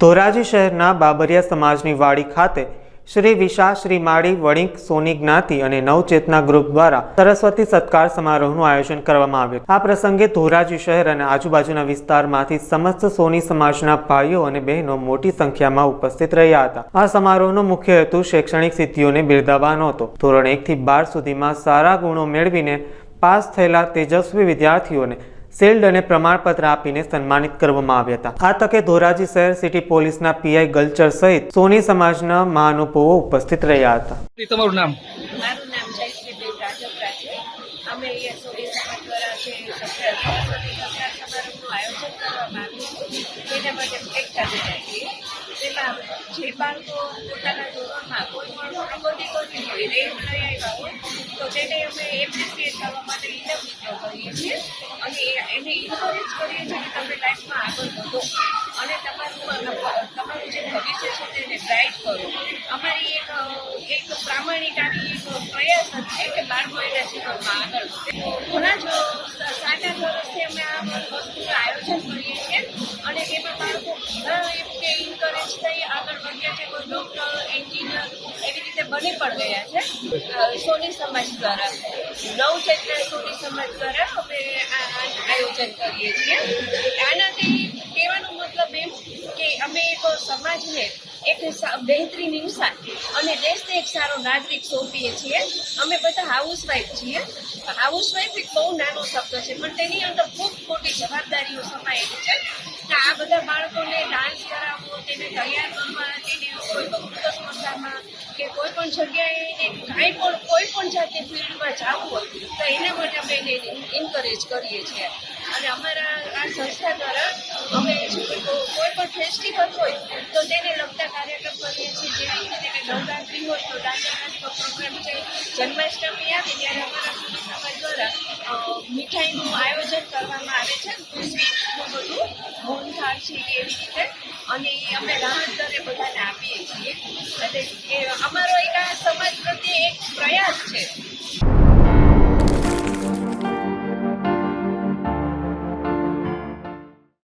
ધોરાજી શહેરના બાબરિયા સમાજની વાડી ખાતે શ્રી વિશા, શ્રી માળી, વણિક, સોની જ્ઞાતિ અને નવચેતના ગ્રુપ દ્વારા સરસ્વતી સત્કાર સમારોહનું આયોજન કરવામાં આવ્યું આ પ્રસંગે ધોરાજી શહેર અને આજુબાજુના વિસ્તારમાંથી સમસ્ત સોની સમાજના ભાઈઓ અને બહેનો મોટી સંખ્યામાં ઉપસ્થિત રહ્યા હતા. આ સમારોહનો મુખ્ય હેતુ શૈક્ષણિક સિદ્ધિઓને બિરદાવવાનો હતો. ધોરણ એકથી બાર સુધીમાં સારા ગુણો મેળવીને પાસ થયેલા તેજસ્વી વિદ્યાર્થીઓને શિલ્ડ અને પ્રમાણપત્ર આપીને સન્માનિત કરવામાં આવ્યા હતા. આ તકે ધોરાજી શહેર સિટી પોલીસના પીઆઈ ગલચર સહિત સોની સમાજના મહાનુભાવો ઉપસ્થિત રહ્યા હતા. તમારું નામ? મારું નામ છે. અમે સોની સમાજ દ્વારા જે સત્કાર સરસ્વતી સત્કાર આયોજન કરવામાં આવ્યું હતું. તેના માટે જે બાળકો પોતાના ધોરણમાં કોઈ પણ પ્રગતિ કરવી હોય રેન્ક લઈ આવ્યા હોય, તો તેને અમે એપ્રિશિએટ કરવા માટે ઇન્ટરવ્યૂ કરીએ છીએ. અને એને ઇન્કરેજ કરીએ છીએ કે તમે લાઈફમાં આગળ વધો. અને તમારું તમારું જે ભવિષ્ય છે તેને બ્રાઇટ કરો. અમારી એક એક પ્રામાણિક આવી એક પ્રયાસ છે કે બાળકો એના જીવનમાં આગળ વધે. ઘણા જ સાત આઠ વર્ષથી અમે આ વસ્તુનું આયોજન કરીએ છીએ. અને એમાં બાળકો ઘણા કે ઇન્કરેજ થઈ આગળ વધ્યા છે કોઈ ડૉક્ટર એન્જિનિયર એવી રીતે બની પણ ગયા છે. સોની સમાજ દ્વારા. નવ ચૈત્ર સોની સમાજ દ્વારા અમે આ આયોજન કરીએ છીએ. આનાથી કહેવાનો મતલબ એમ કે અમે એક સમાજને એક બહેતરીન ઇન્સાન અને દેશને એક સારો નાગરિક સોંપીએ છીએ. અમે બધા હાઉસવાઈફ છીએ. હાઉસવાઈફ એક બહુ નાનો શબ્દ છે, પણ તેની અંદર ખૂબ મોટી જવાબદારીઓ સમાયેલી છે. કે આ બધા બાળકોને ડાન્સ કરાવવો તેને તૈયાર કરવા તેને કોઈ પણ સ્પર્ધામાં કે કોઈ પણ જગ્યાએ એને કાંઈ પણ, કોઈ પણ જાતની ફિલ્ડમાં જવું હોય, તો એના માટે અમે એને એન્કરેજ કરીએ છીએ. અને અમારા આ સંસ્થા દ્વારા અમે કોઈ પણ ફેસ્ટિવલ હોય, તો તેને લગતા કાર્યક્રમ કરીએ છીએ. જેવી રીતે કે નવરાત્રી હોય, તો દાંડિયા નાચનો પ્રોગ્રામ છે. જન્માષ્ટમી આવે ત્યારે અમારા સુરત દ્વારા મીઠાઈનું આયોજન કરવામાં મોહનથાળ છે કે એવી રીતે અને અમે રાહત દરે બધાને આપીએ છીએ. એટલે એ અમારો